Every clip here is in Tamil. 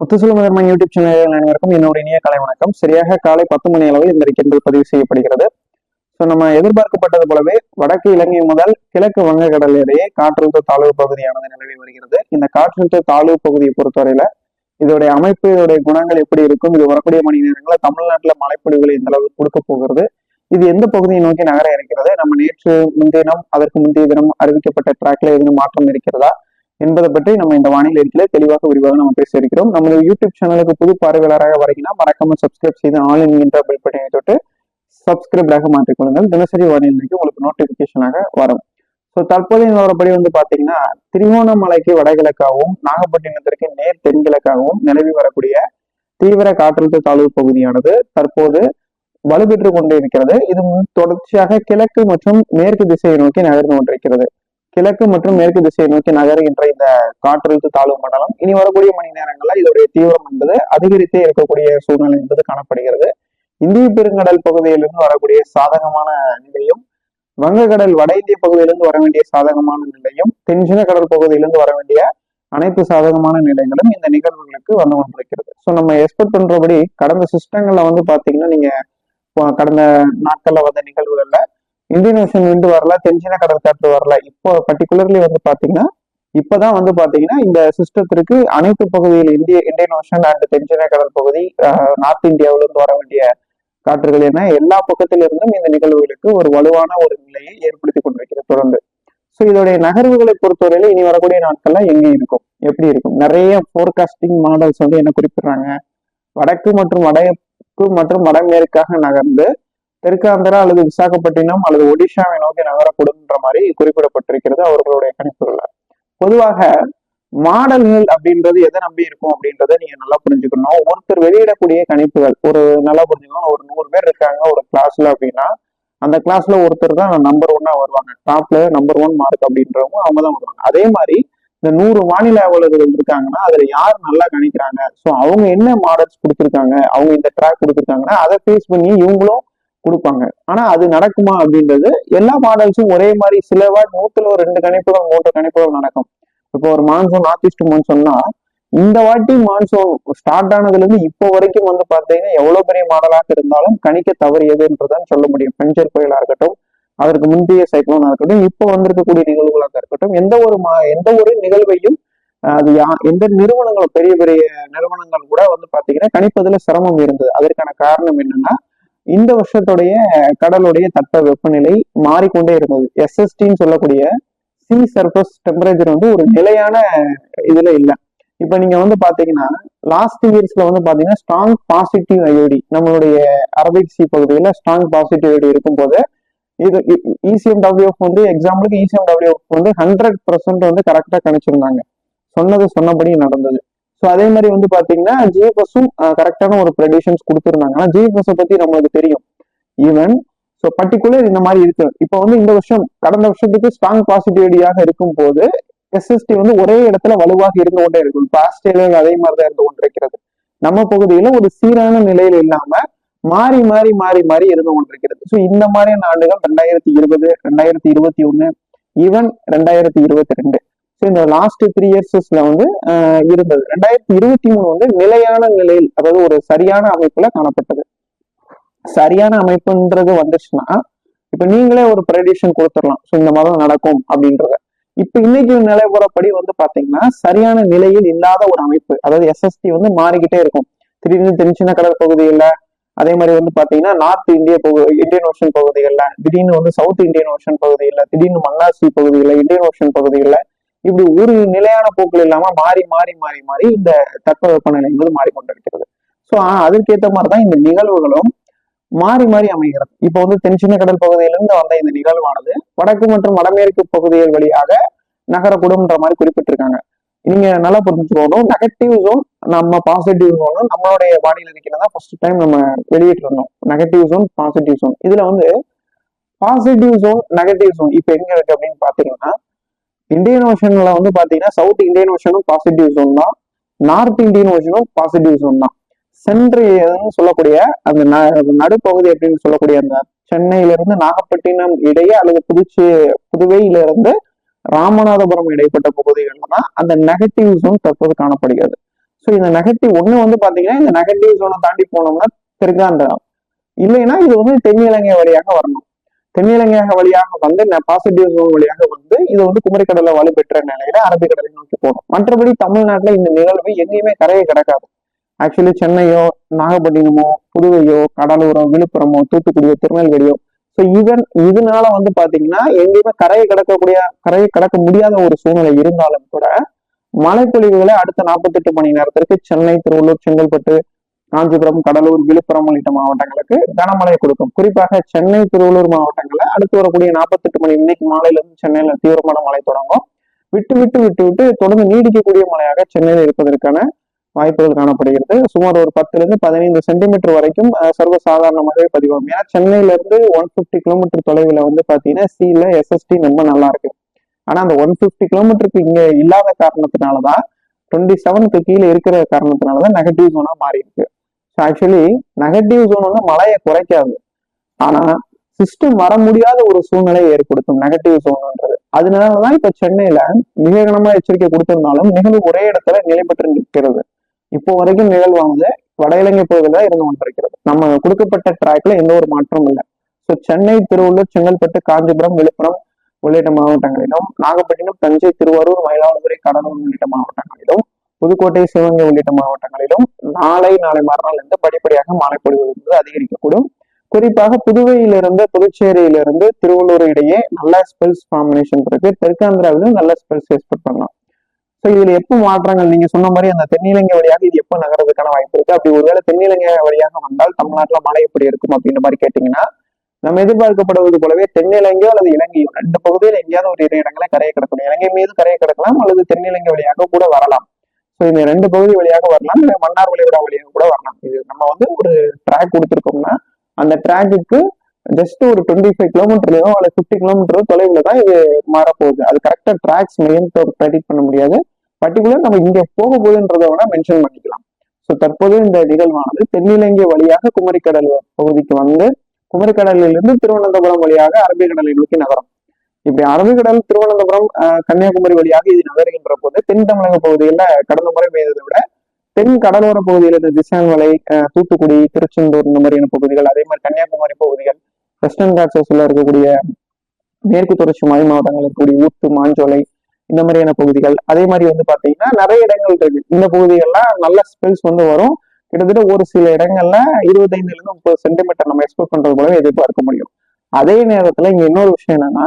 முத்துசுலமதர்மன் யூடியூப் சேனல் அனைவருக்கும் என்னோட இனிய கலை வணக்கம். சரியாக காலை பத்து மணி அளவில் இந்த அறிக்கைகள் பதிவு செய்யப்படுகிறது. ஸோ நம்ம எதிர்பார்க்கப்பட்டது போலவே வடக்கு இலங்கை முதல் கிழக்கு வங்கக்கடல் இடையே காற்றழுத்த தாழ்வு பகுதியானது நிலவி வருகிறது. இந்த காற்றழுத்த தாழ்வு பகுதியை பொறுத்தவரையில இதோடைய அமைப்பு இதோடைய குணங்கள் எப்படி இருக்கும்? இது வரக்கூடிய மணி நேரங்களில் தமிழ்நாட்டுல மழைப்பொழிவுகளை இந்த அளவு கொடுக்க போகிறது? இது எந்த பகுதியை நோக்கி நகர இருக்கிறது? நம்ம நேற்று முந்தைய தினம் அதற்கு முந்தைய தினம் அறிவிக்கப்பட்ட டிராக்ல எதுவும் மாற்றம் இருக்கிறதா? என்பதை பற்றி நம்ம இந்த வானிலை இருக்கையில தெளிவாக விரிவாக நம்ம பேச இருக்கிறோம். நமது யூடியூப் சேனலுக்கு புது பார்வையாளராக வரீங்கன்னா மறக்காம சப்ஸ்கிரைப் செய்து ஆன்லைன் என்ற பில் பட்டனை தொட்டு சப்ஸ்கிரைப்டாக மாற்றிக்கொள்ளுங்கள். தினசரி வானிலைக்கு உங்களுக்கு நோட்டிபிகேஷனாக வரும். ஸோ தற்போதைய நிலவரப்படி வந்து பாத்தீங்கன்னா திருவோணமலைக்கு வடகிழக்காகவும் நாகப்பட்டினத்திற்கு நேர் தென்கிழக்காகவும் நிலவி வரக்கூடிய தீவிர காற்றழுத்த தாழ்வு பகுதியானது தற்போது வலுப்பெற்று கொண்டே இருக்கிறது. இது தொடர்ச்சியாக கிழக்கு மற்றும் மேற்கு திசையை நோக்கி நகர்ந்து கொண்டிருக்கிறது. கிழக்கு மற்றும் மேற்கு திசையை நோக்கி நகருகின்ற இந்த காற்றழுத்த தாழ்வு மண்டலம். இனி வரக்கூடிய மணி நேரங்களில் இதோடைய தீவிரம் என்பது அதிகரித்தே இருக்கக்கூடிய சூழ்நிலை என்பது காணப்படுகிறது. இந்திய பெருங்கடல் பகுதியிலிருந்து வரக்கூடிய சாதகமான நிலையும் வங்கக்கடல் வட இந்திய பகுதியிலிருந்து வர வேண்டிய சாதகமான நிலையும் தென்சின கடல் பகுதியிலிருந்து வர வேண்டிய அனைத்து சாதகமான நிலைகளும் இந்த நிகழ்வுகளுக்கு வந்து கொண்டிருக்கிறது. ஸோ நம்ம எக்ஸ்பெக்ட் பண்றபடி கடந்த சிஸ்டங்கள்ல வந்து பாத்தீங்கன்னா நீங்க கடந்த நாட்கள்ல வந்த நிகழ்வுகள்ல இந்தியன் ஓஷன் விண்டு வரல தென்சீன கடல் காற்று வரல. இப்போ பர்டிகுலர்லி வந்து பாத்தீங்கன்னா இப்பதான் வந்து பாத்தீங்கன்னா இந்த சிஸ்டத்திற்கு அனைத்து பகுதியில் இந்திய இந்தியன் ஓஷன் அண்ட் தென்சீன கடல் பகுதி நார்த் இந்தியாவில இருந்து வர வேண்டிய காற்றுகள் என எல்லா பக்கத்திலிருந்தும் இந்த நிகழ்வுகளுக்கு ஒரு வலுவான ஒரு நிலையை ஏற்படுத்தி கொண்டிருக்கிறது தொடர்ந்து. ஸோ இதோடைய நகர்வுகளை பொறுத்தவரையில இனி வரக்கூடிய நாட்கள்லாம் எங்கே இருக்கும்? எப்படி இருக்கும்? நிறைய போர்காஸ்டிங் மாடல்ஸ் வந்து என்ன குறிப்பிடுறாங்க? வடக்கு மற்றும் வடக்கு மற்றும் வடமேற்காக நகர்ந்து தெற்காந்திரா அல்லது விசாகப்பட்டினம் அல்லது ஒடிஷாவை நோக்கி நகரக்கூடும்ன்ற மாதிரி குறிப்பிடப்பட்டிருக்கிறது அவர்களுடைய கணிப்புகள்ல. பொதுவாக மாடல்கள் அப்படின்றது எதை நம்பி இருக்கும் அப்படின்றத நீங்க நல்லா புரிஞ்சுக்கணும். ஒருத்தர் வெளியிடக்கூடிய கணிப்புகள் ஒரு நல்லா புரிஞ்சுக்கணும். ஒரு நூறு பேர் இருக்காங்க ஒரு கிளாஸ்ல அப்படின்னா அந்த கிளாஸ்ல ஒருத்தர் தான் நம்பர் ஒன்னா வருவாங்க. டாப்ல நம்பர் ஒன் மார்க் அப்படின்றவங்க அவங்க தான் வருவாங்க. அதே மாதிரி இந்த நூறு மாநில அலுவலர்கள் இருக்காங்கன்னா அதுல யார் நல்லா கணிக்கிறாங்க? ஸோ அவங்க என்ன மாடல்ஸ் கொடுத்துருக்காங்க? அவங்க இந்த ட்ராக் கொடுத்துருக்காங்கன்னா அதை ஃபேஸ் பண்ணி இவங்களும் கொடுப்பாங்க. ஆனா அது நடக்குமா அப்படின்றது எல்லா மாடல்ஸும் ஒரே மாதிரி சில வாட் நூத்துல ஒரு ரெண்டு கணிப்புகள் மூன்று கணிப்புகள் நடக்கும். இப்போ ஒரு மான்சூன் நார்த் ஈஸ்ட் மான்சூன்னா இந்த வாட்டி மான்சூன் ஸ்டார்ட் ஆனதுல இருந்து இப்போ வரைக்கும் வந்து பாத்தீங்கன்னா எவ்வளவு பெரிய மாடலாக இருந்தாலும் கணிக்க தவறியதுன்றதான் சொல்ல முடியும். பெஞ்சர் புயலா இருக்கட்டும் அதற்கு முந்தைய சைக்ளோனா இருக்கட்டும் இப்போ வந்திருக்கக்கூடிய நிகழ்வுகளாக இருக்கட்டும் எந்த ஒரு மா எந்த ஒரு நிகழ்வையும் அது யா எந்த நிறுவனங்களும் பெரிய பெரிய நிறுவனங்கள் கூட வந்து பாத்தீங்கன்னா கணிப்பதுல சிரமம் இருந்தது. அதற்கான காரணம் என்னன்னா இந்த வருஷத்துடைய கடலுடைய தட்ப வெப்பநிலை மாறிக்கொண்டே இருந்தது. எஸ்எஸ்டின்னு சொல்லக்கூடிய சி சர்ஃபஸ் டெம்பரேச்சர் வந்து ஒரு நிலையான இதுல இல்லை. இப்ப நீங்க வந்து பாத்தீங்கன்னா லாஸ்ட் இயர்ஸ்ல வந்து பாத்தீங்கன்னா ஸ்ட்ராங் பாசிட்டிவ் ஐஓடி நம்மளுடைய அரபிக் சி பகுதியில ஸ்ட்ராங் பாசிட்டிவ் ஐடி இருக்கும் போது இது இசிஎம் டபிள்யூஎஃப் வந்து எக்ஸாம்பிளுக்கு இசிஎம் டபிள்யூஎஃப் வந்து ஹண்ட்ரட் பர்சன்ட் வந்து கரெக்டா கணிச்சிருந்தாங்க. சொன்னது சொன்னபடி நடந்தது. ஸோ அதே மாதிரி வந்து பாத்தீங்கன்னா ஜிஎஃப்எஸும் கரெக்டான ஒரு ப்ரெடிஷன்ஸ் கொடுத்துருந்தாங்க. ஆனால் ஜிஎஃப்எஸை பத்தி நம்மளுக்கு தெரியும். ஈவன் ஸோ பர்டிகுலர் இந்த மாதிரி இருக்கு. இப்போ வந்து இந்த வருஷம் கடந்த வருஷத்துக்கு ஸ்ட்ராங் பாசிட்டிவிட்டியாக இருக்கும் போது எஸ்எஸ்டி வந்து ஒரே இடத்துல வலுவாக இருந்து கொண்டே இருக்கும். இப்போ ஆஸ்திரேலியாவில் அதே மாதிரி தான் இருந்து கொண்டிருக்கிறது. நம்ம பகுதியில ஒரு சீரான நிலையில் இல்லாம மாறி மாறி மாறி மாறி இருந்து கொண்டிருக்கிறது. ஸோ இந்த மாதிரியான ஆண்டுகள் ரெண்டாயிரத்தி இருபது ரெண்டாயிரத்தி இருபத்தி ஒன்னு ஈவன் ரெண்டாயிரத்தி இருபத்தி ரெண்டு. ஸோ இந்த லாஸ்ட் த்ரீ இயர்ஸஸ்ல வந்து இருந்தது. ரெண்டாயிரத்தி இருபத்தி மூணு வந்து நிலையான நிலையில் அதாவது ஒரு சரியான அமைப்புல காணப்பட்டது. சரியான அமைப்புன்றது வந்துச்சுன்னா இப்ப நீங்களே ஒரு ப்ரெடிஷன் கொடுத்துடலாம். ஸோ இந்த மாதம் நடக்கும் அப்படின்றத. இப்ப இன்னைக்கு நிலைப்புறப்படி வந்து பாத்தீங்கன்னா சரியான நிலையில் இல்லாத ஒரு அமைப்பு அதாவது எஸ்எஸ்டி வந்து மாறிக்கிட்டே இருக்கும். திடீர்னு தென்சின கடல் பகுதியில அதே மாதிரி வந்து பாத்தீங்கன்னா நார்த் இந்திய பகுதி இந்தியன் ஓஷன் பகுதிகளில் திடீர்னு வந்து சவுத் இந்தியன் ஓஷன் பகுதிகளில் திடீர்னு மன்னாசி பகுதிகளில் இந்தியன் ஓஷன் பகுதிகளில் இப்படி ஒரு நிலையான போக்கில் இல்லாம மாறி மாறி மாறி மாறி இந்த தட்பவெப்பநிலை என்பது மாறிக்கொண்டிருக்கிறது. ஸோ அதற்கேற்ற மாதிரிதான் இந்த நிகழ்வுகளும் மாறி மாறி அமைகிறது. இப்போ வந்து தென்சின்ன கடல் பகுதியிலிருந்து வந்த இந்த நிகழ்வானது வடக்கு மற்றும் வடமேற்கு பகுதிகள் வழியாக நகரக்கூடும்ன்ற மாதிரி குறிப்பிட்டிருக்காங்க. நீங்க நல்லா புரிஞ்சுக்கணும். நெகட்டிவ் ஜோன் நம்ம பாசிட்டிவ் ஜோனும் நம்மளுடைய பாடியில் இருக்கிறதா ஃபர்ஸ்ட் டைம் நம்ம வெளியிட்டிருந்தோம். நெகட்டிவ் ஜோன் பாசிட்டிவ் ஜோன் இதுல வந்து பாசிட்டிவ் ஜோன் நெகட்டிவ் ஜோன் இப்போ எங்க இருக்கு அப்படின்னு பாத்தீங்கன்னா இந்தியன் ஓஷன்ல வந்து பாத்தீங்கன்னா சவுத் இந்தியன் ஓஷனும் பாசிட்டிவ் ஜோன் தான். நார்த் இந்தியன் ஓஷனும் பாசிட்டிவ் ஜோன் தான். சென்ட்ரியல்னு சொல்லக்கூடிய அந்த நடுப்பகுதி அப்படின்னு சொல்லக்கூடிய அந்த சென்னையில இருந்து நாகப்பட்டினம் இடையே அல்லது புதுச்சி புதுவையில இருந்து ராமநாதபுரம் இடைப்பட்ட பகுதிகள் தான் அந்த நெகட்டிவ் ஜோன் தற்போது காணப்படுகிறது. ஸோ இந்த நெகட்டிவ் ஒண்ணு வந்து பாத்தீங்கன்னா இந்த நெகட்டிவ் ஜோனை தாண்டி போனோம்னா தெற்காந்திரம் இல்லைன்னா இது வந்து தென்னிலங்கை வழியாக வரணும். தென்னிலங்கை வழியாக வந்து பாசிட்டிவ் ஜோன் வழியாக வந்து இது வந்து குமரிக்கடலை வலுப்பெற்ற நிலையில அரபிக்கடலை நோக்கி போகும் மற்றபடி தமிழ்நாட்டுல இந்த நிகழ்வு எங்கேயுமே கரையை கிடக்காது. ஆக்சுவலி சென்னையோ நாகப்பட்டினமோ புதுவையோ கடலூரோ விழுப்புரமோ தூத்துக்குடியோ திருநெல்வேலியோ ஸோ இதன் இதனால வந்து பாத்தீங்கன்னா எங்கேயுமே கரையை கடக்கக்கூடிய கரையை கடக்க முடியாத ஒரு சூழ்நிலை இருந்தாலும் கூட மழைப்பொழிவுகளை அடுத்த நாற்பத்தெட்டு மணி நேரத்திற்கு சென்னை திருவள்ளூர் செங்கல்பட்டு காஞ்சிபுரம் கடலூர் விழுப்புரம் உள்ளிட்ட மாவட்டங்களுக்கு கனமழை கொடுக்கும். குறிப்பாக சென்னை திருவள்ளூர் மாவட்டங்கள்ல அடுத்து வரக்கூடிய நாற்பத்தெட்டு மணி இன்னைக்கு மாலையில இருந்து சென்னையில தீவிரமான மழை தொடங்கும். விட்டு விட்டு விட்டு விட்டு தொடர்ந்து நீடிக்கக்கூடிய மழையாக சென்னையில் இருப்பதற்கான வாய்ப்புகள் காணப்படுகிறது. சுமார் ஒரு பத்துல இருந்து பதினைந்து சென்டிமீட்டர் வரைக்கும் அஹ், சர்வசாதாரணமாகவே பதிவாகும். ஏன்னா சென்னையில இருந்து ஒன் பிப்டி கிலோமீட்டர் தொலைவில் வந்து பாத்தீங்கன்னா சீல எஸ்எஸ்டி ரொம்ப நல்லா இருக்கு. ஆனா அந்த ஒன் பிப்டி கிலோமீட்டருக்கு இங்க இல்லாத காரணத்தினாலதான் டுவெண்ட்டி செவனுக்கு கீழே இருக்கிற காரணத்தினாலதான் நெகட்டிவ் ஜோனா மாறி இருக்கு ஆக்சுவலி நெகட்டிவ் ஜோன் வந்து மழையை குறைக்காது. ஆனா சிஸ்டம் வர முடியாத ஒரு சூழ்நிலையை ஏற்படுத்தும் நெகட்டிவ் ஜோன்ன்றது அதனாலதான் இப்ப சென்னையில மிக கனமா எச்சரிக்கை கொடுத்திருந்தாலும் நிகழ்வு ஒரே இடத்துல நிலை பெற்று நிற்கிறது இப்போ வரைக்கும் நிகழ்வானது வட இலங்கை பகுதியில் தான் இருந்து கொண்டிருக்கிறது. நம்ம கொடுக்கப்பட்ட டிராக்ல எந்த ஒரு மாற்றமும் இல்லை. ஸோ சென்னை திருவள்ளூர் செங்கல்பட்டு காஞ்சிபுரம் விழுப்புரம் உள்ளிட்ட மாவட்டங்களிலும் நாகப்பட்டினம் தஞ்சை திருவாரூர் மயிலாடுதுறை கடலூர் உள்ளிட்ட மாவட்டங்களிலும் புதுக்கோட்டை சிவகங்கை உள்ளிட்ட மாவட்டங்களிலும் நாளை நாளை மறுநாள் இருந்து படிப்படியாக மழை பொழிவு என்பது அதிகரிக்கக்கூடும். குறிப்பாக புதுவையிலிருந்து புதுச்சேரியிலிருந்து திருவள்ளூர் இடையே நல்ல ஸ்பெல்ஸ் காம்பினேஷன் இருக்கு. தெற்காந்திராவிலும் நல்ல ஸ்பெல்ஸ் எக்ஸ்பெக்ட் பண்ணலாம். ஸோ இதுல எப்போ மாற்றங்கள்? நீங்க சொன்ன மாதிரி அந்த தென்னிலங்கை வழியாக இது எப்போ நகர்றதுக்கான வாய்ப்பு இருக்கு? அப்படி ஒருவேளை தென்னிலங்கை வழியாக வந்தால் தமிழ்நாட்டுல மழை எப்படி இருக்கும் அப்படின்ற மாதிரி கேட்டீங்கன்னா நம்ம எதிர்பார்க்கப்படுவது போலவே தென்னிலங்கையோ அல்லது இலங்கையோ ரெண்டு பகுதியில் எங்கேயாவது ஒரு இரு இடங்களை கரையை கிடக்கணும். இலங்கை மீது கரையை கிடக்கலாம் அல்லது தென்னிலங்கை வழியாக கூட வரலாம். ஸோ இந்த ரெண்டு பகுதி வழியாக வரலாம். இல்லை மன்னார் வளைகுடா வழியாக கூட வரலாம். இது நம்ம வந்து ஒரு ட்ராக் கொடுத்துருக்கோம்னா அந்த ட்ராக்குக்கு ஜஸ்ட் ஒரு டுவெண்ட்டி ஃபைவ் கிலோமீட்டர்லயோ அல்லது ஃபிஃப்டி கிலோமீட்டரோ தொலைவில் தான் இது மாறப்போகுது. அது கரெக்டாக ட்ராக்ஸ் மெயின் ப்ரெடிக்ட் பண்ண முடியாது. பர்டிகுலர் நம்ம இங்க போக போகுதுன்றத வேணா மென்ஷன் பண்ணிக்கலாம். ஸோ தற்போது இந்த நிகழ்வானது தென்னிலங்கை வழியாக குமரிக்கடல் பகுதிக்கு வந்து குமரிக்கடலிலிருந்து திருவனந்தபுரம் வழியாக அரபிக்கடலை நோக்கி நகரம். இப்படி அரபிக்கடல் திருவனந்தபுரம் கன்னியாகுமரி வழியாக இது நகர்கின்ற போது தென் தமிழக பகுதியில் கடந்த முறை பெய்ததை விட தென் கடலோர பகுதியில் இருந்த திசான்மலை ஆஹ், தூத்துக்குடி திருச்செந்தூர் இந்த மாதிரியான பகுதிகள் அதே மாதிரி கன்னியாகுமரி பகுதிகள் வெஸ்டர்ன் காட்சஸ்ல இருக்கக்கூடிய மேற்கு தொடர்ச்சி மலை மாவட்டங்கள் இருக்கக்கூடிய ஊத்து மாஞ்சோலை இந்த மாதிரியான பகுதிகள் அதே மாதிரி வந்து பாத்தீங்கன்னா நிறைய இடங்கள் இருக்கு இந்த பகுதிகள்லாம் நல்ல ஸ்பெல்ஸ் வந்து வரும். கிட்டத்தட்ட ஒரு சில இடங்கள்ல இருபத்தைந்துல இருந்து முப்பது சென்டிமீட்டர் நம்ம எக்ஸ்போர்ட் பண்றது போல எதிர்பார்க்க முடியும். அதே நேரத்துல இங்க இன்னொரு விஷயம் என்னன்னா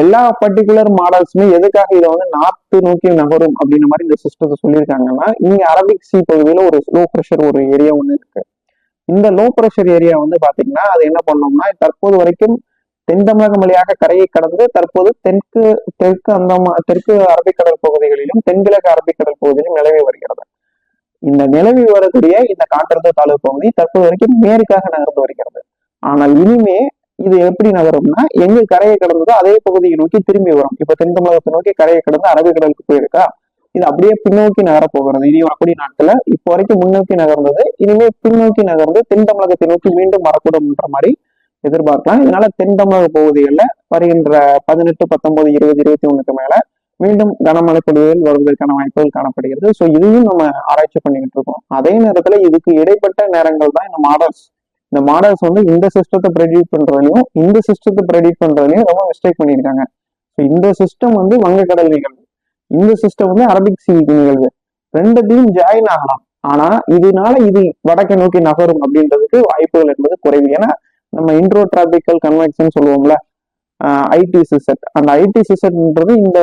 எல்லா பர்டிகுலர் மாடல்ஸுமே எதுக்காக இதை வந்து நார்த்து நோக்கி நகரும் அப்படின்ற மாதிரி இந்த சிஸ்டத்தை சொல்லியிருக்காங்கன்னா இங்க அரபிக் சி பகுதியில ஒரு லோ ப்ரெஷர் ஒரு ஏரியா ஒன்று இருக்கு. இந்த லோ ப்ரெஷர் ஏரியா வந்து பாத்தீங்கன்னா அது என்ன பண்ணோம்னா தற்போது வரைக்கும் தென் தமிழகம் வழியாக கரையை கடந்து தற்போது தெற்கு தெற்கு அந்தமா தெற்கு அரபிக்கடல் பகுதிகளிலும் தென்கிழக்கு அரபிக்கடல் பகுதியிலும் நிலவி வருகிறது. இந்த நிலவி வரக்கூடிய இந்த காற்றழுத்த தாழ்வு பகுதி தற்போது வரைக்கும் மேற்காக நகர்ந்து வருகிறது. ஆனால் இனிமே இது எப்படி நகரும்னா எங்க கரையை கடந்ததோ அதே பகுதியை நோக்கி திரும்பி வரும். இப்ப தென் தமிழகத்தை நோக்கி கரையை கடந்து அரபிக்கடலுக்கு போயிருக்கா? இது அப்படியே பின்னோக்கி நகர போகிறது. இனி வரக்கூடிய நாட்கள்ல இப்போ வரைக்கும் முன்னோக்கி நகர்ந்தது. இனிமே பின்னோக்கி நகர்ந்து தென் தமிழகத்தை நோக்கி மீண்டும் வரக்கூடும்ன்ற மாதிரி எதிர்பார்க்கலாம். இதனால தென் தமிழக பகுதிகளில் வருகின்ற பதினெட்டு பத்தொன்பது இருபது இருபத்தி ஒண்ணுக்கு மேல மீண்டும் கனமழை பொழிவுகள் வருவதற்கான வாய்ப்புகள் காணப்படுகிறது. ஸோ இதையும் நம்ம ஆராய்ச்சி பண்ணிக்கிட்டு இருக்கோம். அதே நேரத்துல இதுக்கு இடைப்பட்ட நேரங்கள் தான் இந்த மாடல்ஸ் இந்த மாடல்ஸ் வந்து இந்த சிஸ்டத்தை ப்ரெடிக்ட் பண்றதுலையும் இந்த சிஸ்டத்தை ப்ரெடிக்ட் பண்றதுலையும் ரொம்ப மிஸ்டேக் பண்ணியிருக்காங்க ஸோ இந்த சிஸ்டம் வந்து வங்கக்கடல் நிகழ்வு. இந்த சிஸ்டம் வந்து அரபிக் சி நிகழ்வு. ரெண்டுத்தையும் ஜாயின் ஆகலாம். ஆனா இதனால இது வடக்கை நோக்கி நகரும் அப்படின்றதுக்கு வாய்ப்புகள் என்பது குறைவு. ஏன்னா நம்ம இன்ட்ரோ டிராபிக்கல் கன்வெக்ஷன் சொல்லுவோம்ல ஐடி சிசெட் அந்த ஐடி சிசெட்ன்றது இந்த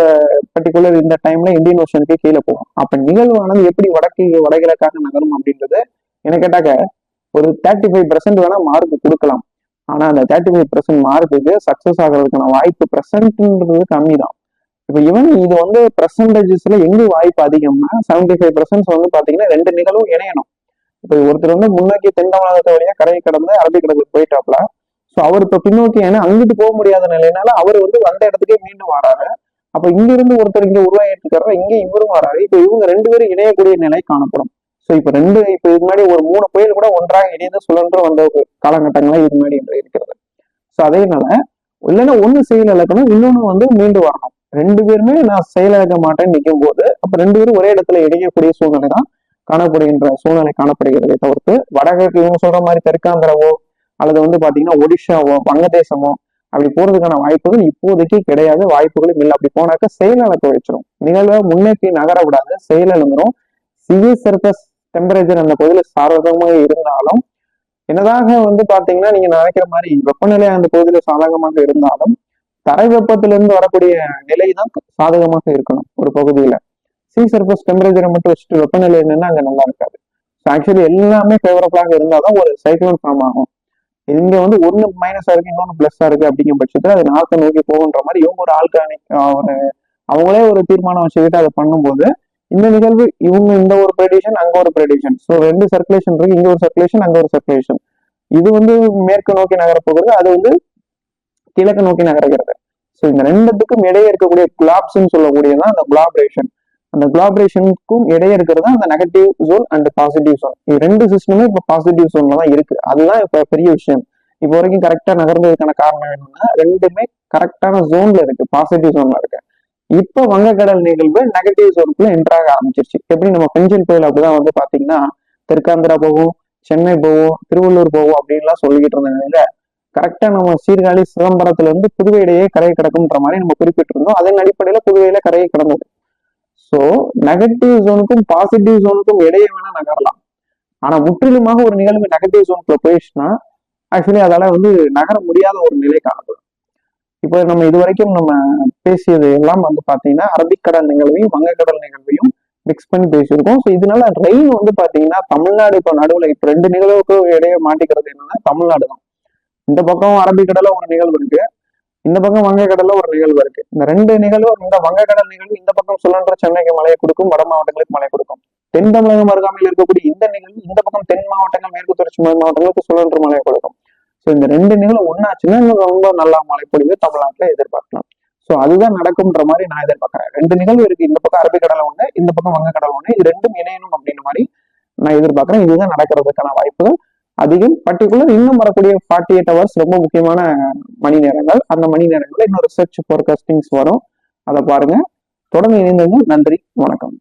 பர்டிகுலர் இந்த டைம்ல இந்தியன் ஓஷனுக்கு கீழே போகும். அப்ப நிகழ்வானது எப்படி வடக்கு வடகிழக்காக நகரும் அப்படின்றது என்ன கேட்டாக்க ஒரு தேர்ட்டி ஃபைவ் பர்சன்ட் வேணா மார்க் கொடுக்கலாம். ஆனா அந்த தேர்ட்டி ஃபைவ் பர்சன்ட் மார்க்குக்கு சக்சஸ் ஆகிறதுக்கான வாய்ப்பு பர்சன்ட்ன்றது கம்மி தான் இப்போ ஈவன் இது வந்து பர்சன்டேஜஸ்ல எங்க வாய்ப்பு அதிகம்னா செவன்டி ஃபைவ் பர்சன்ட் வந்து பாத்தீங்கன்னா ரெண்டு நிகழ்வும் இணையணும். இப்போ ஒருத்தர் வந்து முன்னோக்கி தென் தமிழகத்தை வழியா கரையை கடந்து அரபிக்கடலுக்கு போயிட்டாப்ல ஸோ அவர் இப்போ பின்னோக்கி ஏன்னா அங்கிட்டு போக முடியாத நிலையினால அவர் வந்து வந்த இடத்துக்கே மீண்டும் வராரு. அப்ப இங்கிருந்து ஒருத்தர் இங்க உருவாகிட்டு இருக்காரு இங்க இவரும் வராரு. இப்போ இவங்க ரெண்டு பேரும் இணையக்கூடிய நிலை காணப்படும். ஸோ இப்போ ரெண்டு இப்போ இது முன்னாடி ஒரு மூணு புயல் கூட ஒன்றாக இணைந்து சுழன்று வந்த ஒரு காலகட்டங்களா இது முன்னாடி என்று இருக்கிறது. ஸோ அதேனால இல்லைன்னா ஒண்ணு செயல் இழக்கணும் இன்னொன்னு வந்து மீண்டு வரணும். ரெண்டு பேருமே நான் செயல் இழக்க மாட்டேன்னு நிற்கும் போது அப்ப ரெண்டு பேரும் ஒரே இடத்துல இணையக்கூடிய சூழ்நிலை தான் காணப்படுகின்ற சூழ்நிலை காணப்படுகிறதை தவிர்த்து வடகிழக்கு இவங்க சொல்ற மாதிரி தெற்காந்திரவோ அல்லது வந்து பாத்தீங்கன்னா ஒடிஷாவோ வங்கதேசமோ அப்படி போறதுக்கான வாய்ப்புகள் இப்போதைக்கு கிடையாது வாய்ப்புகளும் இல்லை. அப்படி போனாக்க செயலிழக்க வச்சிடும் நிகழ்வை முன்னேற்றி நகர விடாது செயலிழந்துரும் சிவி சர்ஃபஸ் டெம்பரேச்சர் அந்த பகுதியில் சாதகமாக இருந்தாலும் என்னதாக வந்து பாத்தீங்கன்னா நீங்க நினைக்கிற மாதிரி வெப்பநிலை அந்த பகுதியில சாதகமாக இருந்தாலும் தரை வெப்பத்திலிருந்து வரக்கூடிய நிலை தான் சாதகமாக இருக்கணும் ஒரு பகுதியில. சி சர்ஃபஸ் டெம்பரேச்சரை மட்டும் வச்சுட்டு வெப்பநிலை என்னன்னா அங்க நல்லா இருக்காது. ஆக்சுவலி எல்லாமே ஃபேவரபிளாக இருந்தாதான் ஒரு சைக்ளோன் ஃபார்ம் ஆகும். இங்க வந்து ஒண்ணு மைனஸா இருக்கு இன்னொன்னு பிளஸ்ஸா இருக்கு அப்படிங்கிற பட்சத்துல அது நார்த்தை நோக்கி போகுன்ற மாதிரி இவங்க ஒரு ஆல்கானிக் ஒரு அவங்களே ஒரு தீர்மானம் வச்சுக்கிட்டு அதை பண்ணும்போது இந்த நிகழ்வு இவங்க இந்த ஒரு ப்ரெடிஷன் அங்க ஒரு ப்ரெடிஷன் ஸோ ரெண்டு சர்க்குலேஷன் இருக்கு. இங்க ஒரு சர்க்குலேஷன் அங்க ஒரு சர்க்குலேஷன் இது வந்து மேற்கு நோக்கி நகரப்போகிறது அது வந்து கிழக்கு நோக்கி நகர்கிறது. ஸோ இந்த ரெண்டுத்துக்கும் இடையே இருக்கக்கூடிய குலாப்ஸ்ன்னு சொல்லக்கூடியதான் அந்த குலாபரேஷன் அந்த குலாபரேஷனுக்கும் இடையே இருக்கிறது அந்த negative zone and positive zone இது ரெண்டு சிஸ்டமுமே இப்போ பாசிட்டிவ் ஜோன்ல தான் இருக்கு. அதுதான் இப்போ பெரிய விஷயம். இப்போ வரைக்கும் கரெக்டா நகர்ந்ததுக்கான காரணம் என்னன்னா ரெண்டுமே கரெக்டான ஜோன்ல இருக்கு. பாசிட்டிவ் ஜோன்ல இருக்கு. இப்போ வங்கக்கடல் நிகழ்வு நெகட்டிவ் ஜோனுக்குள்ள என்ட்ராக ஆரம்பிச்சிருச்சு. எப்படி நம்ம பெஞ்சல் புயல் அப்படிதான் வந்து பாத்தீங்கன்னா தெற்காந்திரா போகும் சென்னை போவோம் திருவள்ளூர் போவோம் அப்படின்லாம் சொல்லிக்கிட்டு இருந்த நிலையில கரெக்டா நம்ம சீர்காழி சிதம்பரத்துல இருந்து புதுவை இடையே கரையை கிடக்கும்ன்ற மாதிரி நம்ம குறிப்பிட்டிருந்தோம். அதன் அடிப்படையில புதுவையில கரையை கிடந்தது. சோ நெகட்டிவ் ஜோனுக்கும் பாசிட்டிவ் ஜோனுக்கும் இடையே வேணா நகரலாம். ஆனா முற்றிலுமாக ஒரு நிகழ்வு நெகட்டிவ் ஜோனுக்குள்ள போயிடுச்சுன்னா ஆக்சுவலி அதால வந்து நகர முடியாத ஒரு நிலை காணப்படும். இப்போ நம்ம இது வரைக்கும் நம்ம பேசியது எல்லாம் வந்து பாத்தீங்கன்னா அரபிக்கடல் நிகழ்வையும் வங்கக்கடல் நிகழ்வையும் மிக்ஸ் பண்ணி பேசியிருக்கோம். ஸோ இதனால ரெயின் வந்து பாத்தீங்கன்னா தமிழ்நாடு இப்போ நடுவில் இப்போ ரெண்டு நிகழ்வுக்கு இடையே மாட்டிக்கிறது என்னன்னா தமிழ்நாடு தான். இந்த பக்கம் அரபிக்கடல ஒரு நிகழ்வு இருக்கு. இந்த பக்கம் வங்கக்கடல்ல ஒரு நிகழ்வு இருக்கு. இந்த ரெண்டு நிகழ்வு இந்த வங்கக்கடல் நிகழ்வு இந்த பக்கம் சுழன்ற சென்னைக்கு மழையை கொடுக்கும் வட மாவட்டங்களுக்கு மழை கொடுக்கும். தென் தமிழகம் அருகாமையில் இருக்கக்கூடிய இந்த நிகழ்வு இந்த பக்கம் தென் மாவட்டங்கள் மேற்கு தொடர்ச்சி மாவட்டங்களுக்கு சுழன்ற மழையை கொடுக்கும். ஸோ இந்த ரெண்டு நிகழ்வு ஒன்னாச்சுன்னா இன்னும் ரொம்ப நல்லா மழை பொழிவு தமிழ்நாட்டில் எதிர்பார்க்கலாம். ஸோ அதுதான் நடக்கும்ன்ற மாதிரி நான் எதிர்பார்க்கறேன். ரெண்டு நிகழ்வு இருக்கு. இந்த பக்கம் அரபிக்கடல் ஒன்று இந்த பக்கம் வங்கக்கடல் ஒன்று இது ரெண்டும் இணையணும் அப்படின்ற மாதிரி நான் எதிர்பார்க்குறேன். இதுதான் நடக்கிறதுக்கான வாய்ப்புகள் அதிகம். பர்டிகுலர் இன்னும் வரக்கூடிய ஃபார்ட்டி எயிட் ஹவர்ஸ் ரொம்ப முக்கியமான மணி நேரங்கள். அந்த மணி நேரங்களில் இன்னும் ரிசர்ச் ஃபோர்காஸ்டிங்ஸ் வரும். அதை பாருங்க. தொடர்ந்து இணைந்தது நன்றி. வணக்கம்.